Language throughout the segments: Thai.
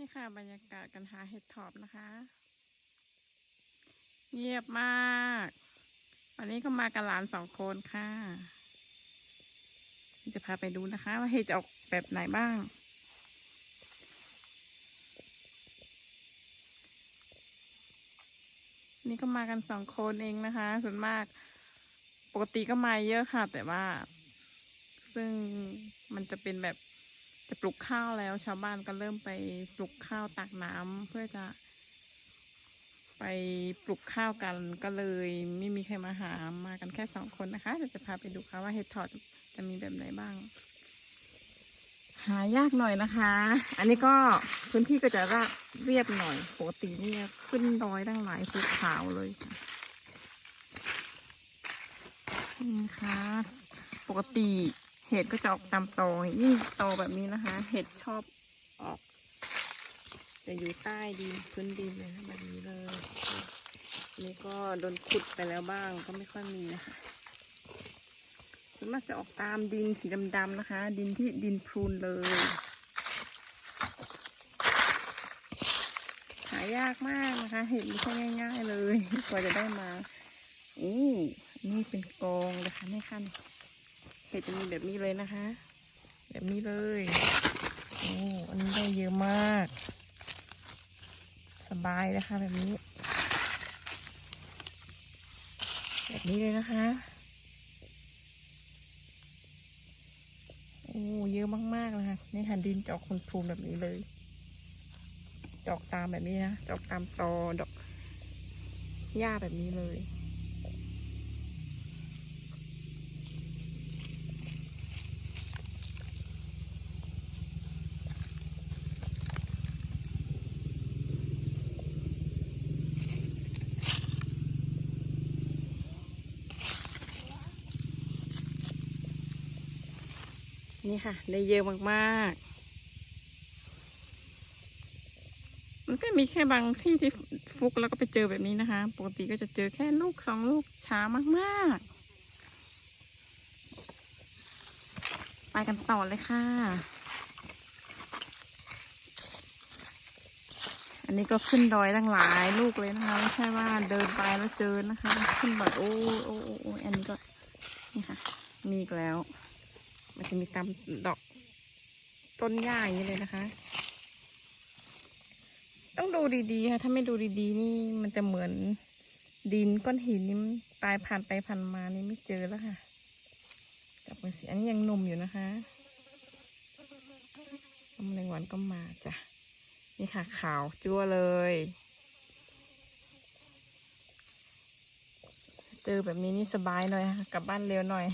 นี่ค่ะ บรรยากาศการหาเห็ดถอบนะคะ เงียบมาก วันนี้ก็มากับหลานสองคนค่ะ จะพาไปดูนะคะ ว่าเห็ดจะออกแบบไหนบ้าง นี่ก็มากันสองคนเองนะคะ ส่วนมาก ปกติก็มาเยอะค่ะ แต่ว่า ซึ่งมันจะเป็นแบบ จะปลูกข้าวแล้ว ชาวบ้านก็เริ่มไปปลูกข้าวตักน้ำเพื่อจะ ไปปลูกข้าวกันก็เลย ไม่มีใครมาหามากันแค่สองคนนะคะเดี๋ยวจะพาไปดูค่ะว่าเห็ดถอดจะมีแบบไหนบ้าง หายากหน่อยนะคะ อันนี้ก็พื้นที่ก็จะราบเรียบหน่อยปกติเนี่ยขึ้นดอยตั้งหลายภูเขาเลยนี่ค่ะปกติ เห็ดก็จะออกตามตอยิ่งโตแบบนี้นะคะ เห็ดชอบออกจะอยู่ใต้ดินพื้นดินเลยแบบนี้เลยนี่ก็โดนขุดไปแล้วบ้างก็ไม่ค่อยมีนะคะส่วนมากจะออกตามดินสีดำๆนะคะ ดินที่ดินพรูนเลยหายากมากนะคะ เห็ดไม่ใช่ง่าย ๆ เลยกว่าจะได้มาอู้นี่เป็นกองนะคะนี่ค่ะเห็ดจะมีแบบนี้เลยนะคะ แบบนี้เลยโอ้อันนี้ได้เยอะมาก สบายนะคะแบบนี้ แบบนี้เลยนะคะโอ้เยอะมากๆเลยค่ะนี่ค่ะดินจอกคนพูนแบบนี้เลย จอกตามแบบนี้นะจอกตามตอดอกหญ้าแบบนี้เลย นี่ค่ะ ได้เยอะมากๆ มันก็มีแค่บางที่ที่ฟุกแล้วก็ไปเจอแบบนี้นะคะ ปกติก็จะเจอแค่ลูกสองลูกช้ามากๆ ไปกันต่อเลยค่ะ อันนี้ก็ขึ้นดอยตั้งหลายลูกเลยนะคะ ไม่ใช่ว่าเดินไปแล้วเจอนะคะ ขึ้นแบบโอ้โอ้โอ้อันนี้ก็นี่ค่ะ มีอีกแล้ว มันจะมีตามดอกต้นหญ้าอย่างนี้เลยนะคะ ต้องดูดีๆค่ะ ถ้าไม่ดูดีๆ นี่มันจะเหมือนดินก้อนหินนี่มตายผ่านไปผ่านมานี่ไม่เจอแล้วค่ะจับมือสิอันนี้ยังหนุ่มอยู่นะคะตำแมงวันก็มาจ้ะ นี่ค่ะขาวจั่วเลย เจอแบบนี้นี่สบายหน่อยค่ะกลับบ้านเร็วหน่อย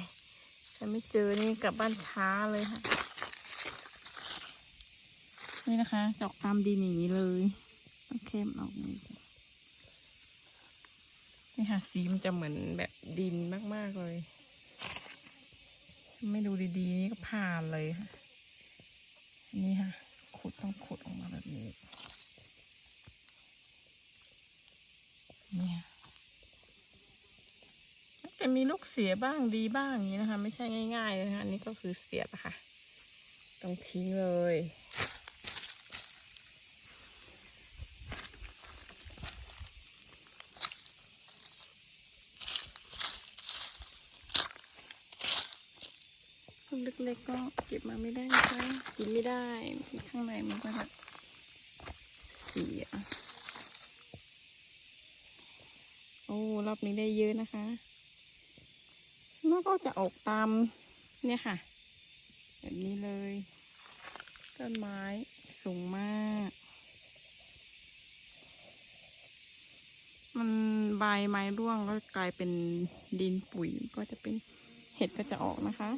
ถ้าไม่เจอนี่กลับบ้านช้าเลยค่ะ นี่นะคะดอกตามดินอย่างนี้เลยต้องเข้มออกนี่นี่ค่ะสีมันจะเหมือนแบบดินมาก ๆ เลย ไม่ดูดีๆ นี่ก็ผ่านเลยค่ะ นี่ค่ะ ขุดต้องขุดออกมาแบบนี้ นี่ย จะมีลูกเสียบ้างดีบ้างอย่างนี้นะคะ ไม่ใช่ง่ายๆเลยนะคะอันนี้ก็คือเสียบะค่ะ ต้องทิ้งเลยลูกเล็กๆก็เก็บมาไม่ได้นะคะกินไม่ได้ข้างในมันก็จะเสียโอ้รอบนี้ได้เยอะนะคะ มันก็จะออกตามเนี่ยค่ะ แบบนี้เลย ต้นไม้สูงมาก มันใบไม้ร่วงก็กลายเป็นดินปุ๋ยก็จะเป็นเห็ดก็จะออกนะคะ